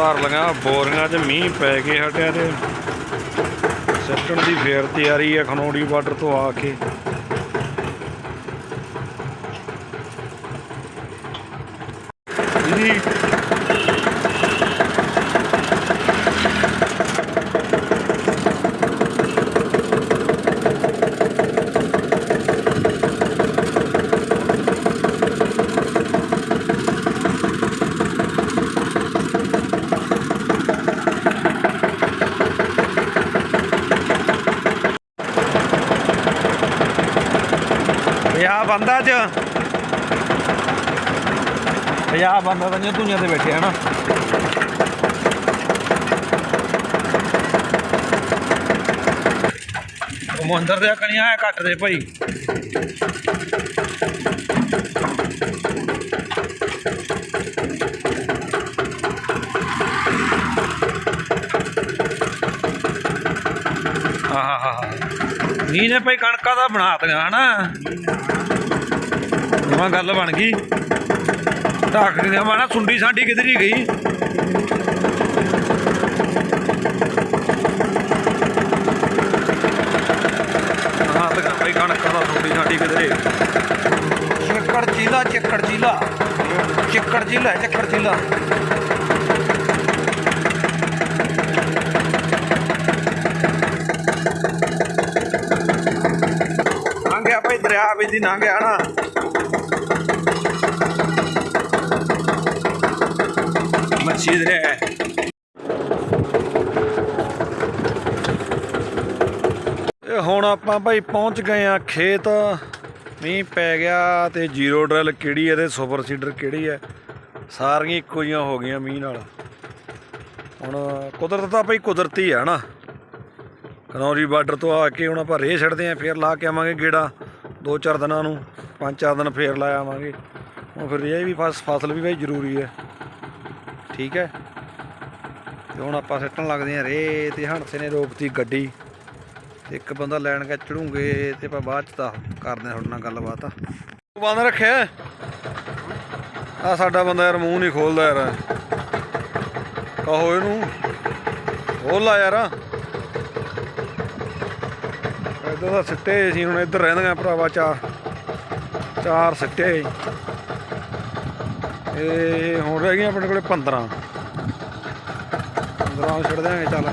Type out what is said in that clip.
ਧਾਰ ਲਗਾ, ਬੋਰੀਆਂ 'ਚ ਮੀਂਹ ਪੈ ਕੇ ਹਟਿਆ ਤੇ ਸਿੱਟਣ ਦੀ ਫੇਰ ਤਿਆਰੀ ਹੈ ਖਨੌੜੀ ਬਾਰਡਰ ਤੋਂ ਆ ਕੇ। ਜੀ ਬੰਦਾ ਚ ਪੰਜਾਬ ਬੰਦਾ ਤਾਂ ਜੋ ਦੁਨੀਆ ਤੇ ਬੈਠੇ ਹਨਾ ਉਹ ਮੰਦਰ ਦੇ ਕਣੀਆਂ ਹੈ ਘੱਟ ਦੇ ਭਾਈ ਆਹਾ। ਨੀ ਨੇ ਭਾਈ ਕਣਕਾਂ ਦਾ ਬਣਾ ਤੀਆਂ ਹਨਾ? ਨਵਾਂ ਗੱਲ ਬਣ ਗਈ। ਢੱਕ ਕੇ ਮਾਣਾ ਸੁੰਡੀ ਸਾਡੀ ਕਿਧਰ ਗਈ? ਹਾਂ ਤਾਂ ਭਾਈ ਕਣਕਾਂ ਦਾ ਸੁੰਡੀ ਸਾਡੀ ਕਿਧਰੇ ਚੱਕੜ ਚੀਲਾ ਚੱਕੜ ਚੀਲਾ। ਚੱਕੜ ਚੀਲਾ ਚੱਕੜ ਚੀਲਾ। ਲੰਘਿਆ ਭਾਈ ਦਰਿਆ ਵਿੱਚ ਦੀ ਲੰਘਿਆ ਨਾ। ਮੱਛੀ ਦਰਿਆ ਇਹ ਹੁਣ ਆਪਾਂ ਭਾਈ ਪਹੁੰਚ ਗਏ ਆ ਖੇਤ। ਮੀਂਹ ਪੈ ਗਿਆ ਤੇ ਜ਼ੀਰੋ ਡਰਿਲ ਕਿਹੜੀ ਹੈ ਤੇ ਸੁਪਰ ਸੀਡਰ ਕਿਹੜੀ ਹੈ। ਸਾਰੀਆਂ ਇੱਕੋ ਜਿਹੀਆਂ ਹੋ ਗਈਆਂ ਮੀਂਹ ਨਾਲ। ਹੁਣ ਕੁਦਰਤ ਤਾਂ ਭਾਈ ਕੁਦਰਤੀ ਹੈ ਨਾ। ਕਨੌਰੀ ਬਾਰਡਰ ਤੋਂ ਆ ਕੇ ਹੁਣ ਆਪਾਂ ਰੇਹ ਛੱਡਦੇ ਆਂ ਫੇਰ ਲਾ ਕੇ ਆਵਾਂਗੇ ਗੇੜਾ। ਦੋ ਚਾਰ ਦਿਨਾਂ ਨੂੰ, ਪੰਜ ਚਾਰ ਦਿਨ ਫੇਰ ਲਾ ਆਵਾਂਗੇ। ਹੁਣ ਫਿਰ ਇਹ ਵੀ ਫਸ, ਫਸਲ ਵੀ ਬਈ ਜ਼ਰੂਰੀ ਹੈ। ਠੀਕ ਹੈ? ਤੇ ਹੁਣ ਆਪਾਂ ਸਿੱਟਣ ਲੱਗਦੇ ਆਂ ਰੇਹ ਤੇ ਹਣਸੇ ਨੇ ਰੋਕਤੀ ਗੱਡੀ। ਇੱਕ ਬੰਦਾ ਲੈਣ ਕੇ ਚੜੂਗੇ ਤੇ ਆਪਾਂ ਬਾਅਦ ਚ ਤਾਂ ਕਰਦੇ ਆਂ ਤੁਹਾਡੇ ਨਾਲ ਗੱਲਬਾਤ। ਬੰਦ ਰੱਖਿਆ? ਆ ਸਾਡਾ ਬੰਦਾ ਯਾਰ ਮੂੰਹ ਨਹੀਂ ਖੋਲਦਾ ਯਾਰ। ਕਹੋ ਇਹਨੂੰ ਖੋਲ ਲਾ ਯਾਰ। ਇੱਧਰ ਦਾ ਸਿੱਟੇ ਸੀ, ਹੁਣ ਇੱਧਰ ਰਹਿੰਦੀਆਂ ਭਰਾਵਾ ਚਾਰ। ਚਾਰ ਸਿੱਟੇ ਇਹ ਹੁਣ ਰਹਿ ਗਈਆਂ ਆਪਣੇ ਕੋਲੇ 15 15 ਛੱਡ ਦਿਆਂਗੇ, ਚੱਲ।